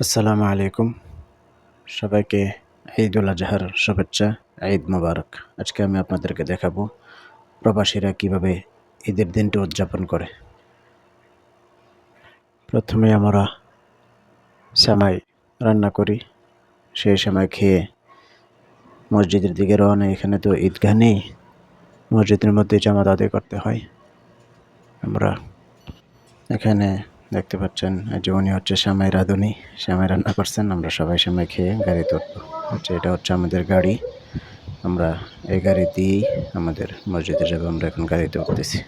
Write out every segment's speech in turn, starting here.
আসসালামু আলাইকুম। সবাইকে ঈদ আজহার শুভেচ্ছা, ঈদ মোবারক। আজকে আমি আপনাদেরকে দেখাবো প্রবাসীরা কীভাবে ঈদের দিনটি উদযাপন করে। প্রথমে আমরা সামাই রান্না করি। সেই সময় খেয়ে মসজিদের দিকে রওনা। এখানে তো ঈদগাহ নেই। মসজিদের মধ্যে জামাত আদায় করতে হয়। আমরা এখানে দেখতে পাচ্ছেন, যে উনি হচ্ছে শ্যামাই রাঁধুনি শ্যামাই রান্না করছেন, আমরা সবাই শ্যামাই খেয়ে গাড়িতে উঠবো হচ্ছে এটা হচ্ছে আমাদের গাড়ি। আমরা এই গাড়ি দিয়েই আমাদের মসজিদে যাব, আমরা এখন গাড়িতে উঠতেছি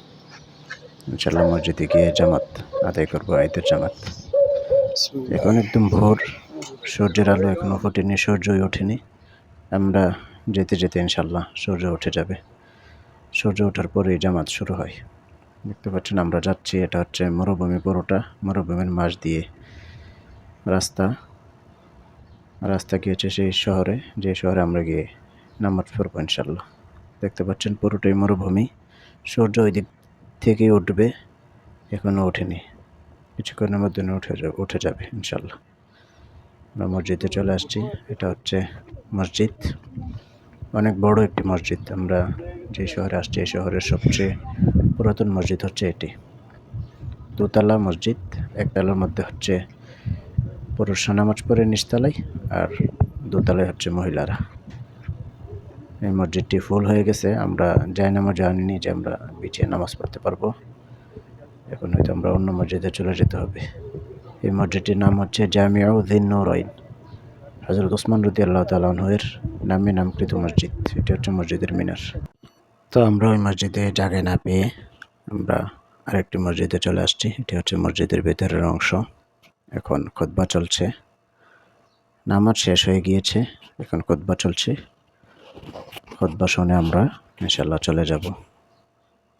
ইনশাল্লাহ মসজিদে গিয়ে জামাত আদায় করব ঈদের জামাত। এখন একদম ভোর, সূর্যের আলো এখনও ফোটেনি, সূর্যই ওঠেনি। আমরা যেতে যেতে ইনশাল্লাহ সূর্য উঠে যাবে। সূর্য ওঠার পরেই জামাত শুরু হয়। দেখতে পাচ্ছেন, আমরা যাচ্ছি। এটা হচ্ছে মরুভূমি পুরোটা, মরুভূমির মাঝ দিয়ে রাস্তা। রাস্তা গিয়েছে সেই শহরে? যে শহরে আমরা গিয়ে নামাজ পড়ব ইনশাল্লাহ দেখতে পাচ্ছেন, পুরোটাই মরুভূমি। সূর্য ওই দিক থেকে উঠবে এখনও ওঠেনি। কিছুক্ষণের মধ্যে উঠে যাবে উঠে যাবে, ইনশাল্লাহ। আমরা মসজিদে চলে আসছি। এটা হচ্ছে মসজিদ। অনেক বড় একটি মসজিদ। আমরা যে শহরে আসছি, এই শহরের সবচেয়ে পুরাতন মসজিদ হচ্ছে এটি। দোতলা মসজিদ, একতলার মধ্যে হচ্ছে পুরুষরা নামাজ পড়ে নিচতলায় আর দোতলায় হচ্ছে মহিলারা। এই মসজিদটি ফুল হয়ে গেছে, আমরা যাই নামাজ জানিনি যে আমরা বিছিয়ে নামাজ পড়তে পারব। এখন হয়তো আমরা অন্য মসজিদে চলে যেতে হবে। এই মসজিদটির নাম হচ্ছে জামিয়া উদ্দিন নুরাইন। হজরত ওসমান রুদি আল্লাহ তালাহের নামে নামকৃত মসজিদ। এটি হচ্ছে মসজিদের মিনার। তো আমরা ওই মসজিদে জায়গায় না পেয়ে আমরা আরেকটি মসজিদে চলে আসছি। এটি হচ্ছে মসজিদের ভেতরের অংশ। এখন খোদবা চলছে। নামাজ শেষ হয়ে গিয়েছে। এখন খোদবা চলছে। খোদবা শুনে আমরা ইনশাল্লাহ চলে যাব।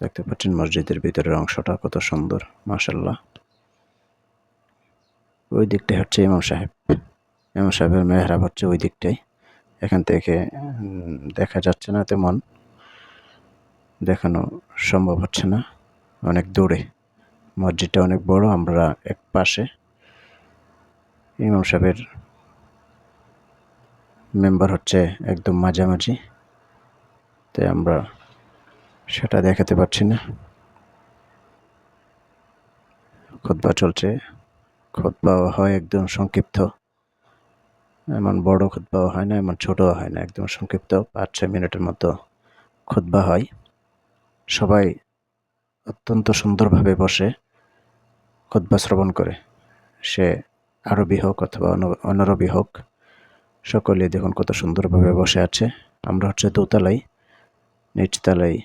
দেখতে পাচ্ছেন মসজিদের ভিতরের অংশটা কত সুন্দর মাশাল্লাহ ওই দিকটাই হচ্ছে ইমাম সাহেব। ইমাম সাহেবের মেহরাব হচ্ছে ওই দিকটাই এখান থেকে দেখা যাচ্ছে না তেমন। দেখানো সম্ভব হচ্ছে না। অনেক দূরে। মসজিদটা অনেক বড়, আমরা এক পাশে। ইমাম সাহেবের মেম্বার হচ্ছে একদম মাঝামাঝি। তাই আমরা সেটা দেখাতে পারছি না। খোদবা চলছে। খোদবা হয় একদম সংক্ষিপ্ত। এমন বড় খুতবাও হয় না, এমন ছোটও হয় না, একদম সংক্ষিপ্ত। পাঁচ ছয় মিনিটের মতো খুতবা হয়। সবাই অত্যন্ত সুন্দরভাবে বসে খুতবা শ্রবণ করে। সে আরবি হোক অথবা অনারবি হোক সকলে দেখুন কত সুন্দরভাবে বসে আছে। আমরা হচ্ছে দোতলাই নিচতলায়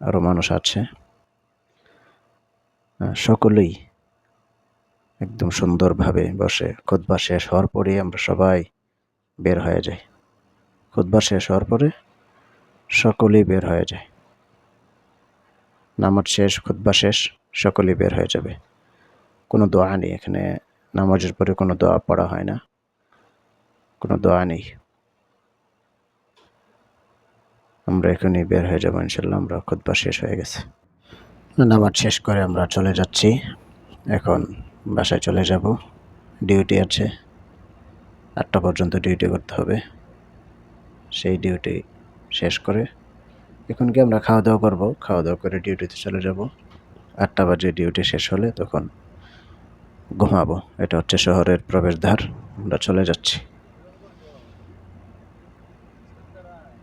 আরও মানুষ আছে। সকলেই একদম সুন্দরভাবে বসে। খুতবা শেষ হওয়ার পরে আমরা সবাই বের হয়ে যায় খুতবা শেষ হওয়ার পরে সকলেই বের হয়ে যায়। নামাজ শেষ, খুতবা শেষ, সকলেই বের হয়ে যাবে। কোনো দোয়া নেই এখানে, নামাজের পরে কোনো দোয়া পড়া হয় না। কোনো দোয়া নেই। আমরা এখনই বের হয়ে যাব ইনশাল্লাহ, আমরা খুতবা শেষ হয়ে গেছে। নামাজ শেষ করে আমরা চলে যাচ্ছি। এখন বাসায় চলে যাব। ডিউটি আছে। আটটা পর্যন্ত ডিউটি করতে হবে। সেই ডিউটি শেষ করে এখন কি আমরা খাওয়া দাওয়া করব? খাওয়া দাওয়া করে ডিউটিতে চলে যাব। আটটা বাজে ডিউটি শেষ হলে তখন ঘুমাবো। এটা হচ্ছে শহরের প্রবেশদ্বার। আমরা চলে যাচ্ছি।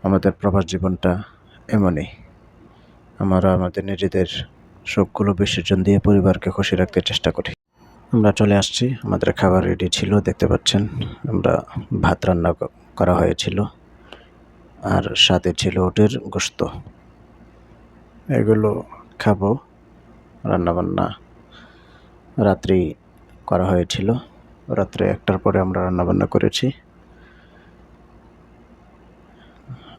আমাদের প্রবাস জীবনটা এমনই। আমরা আমাদের নিজেদের শোকগুলো বিসর্জন দিয়ে পরিবারকে খুশি রাখতে চেষ্টা করি। আমরা চলে আসছি। আমাদের খাবার রেডি ছিল, দেখতে পাচ্ছেন। আমরা ভাত রান্না করা হয়েছিল। আর সাথে ছিল ওটের গোস্ত এগুলো খাব, রান্নাবান্না রাত্রি করা হয়েছিল। রাত্রে একটার পরে আমরা রান্নাবান্না করেছি।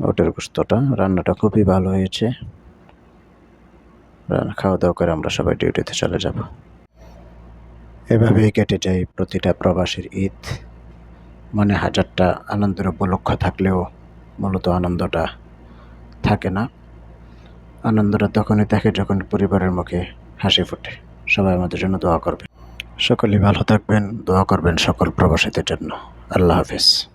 ওটের গোস্তটা রান্নাটা খুবই ভালো হয়েছে। খাওয়া দাওয়া করে আমরা সবাই ডিউটিতে চলে যাব। এভাবেই কেটে যায় প্রতিটা প্রবাসীর ঈদ। মনে হাজারটা আনন্দের উপলক্ষ থাকলেও মূলত আনন্দটা থাকে না। আনন্দটা তখনই থাকে যখন পরিবারের মুখে হাসি ফোটে। সবাই আমাদের জন্য দোয়া করবে। সকলেই ভালো থাকবেন, দোয়া করবেন সকল প্রবাসীদের জন্য। আল্লাহ হাফিজ।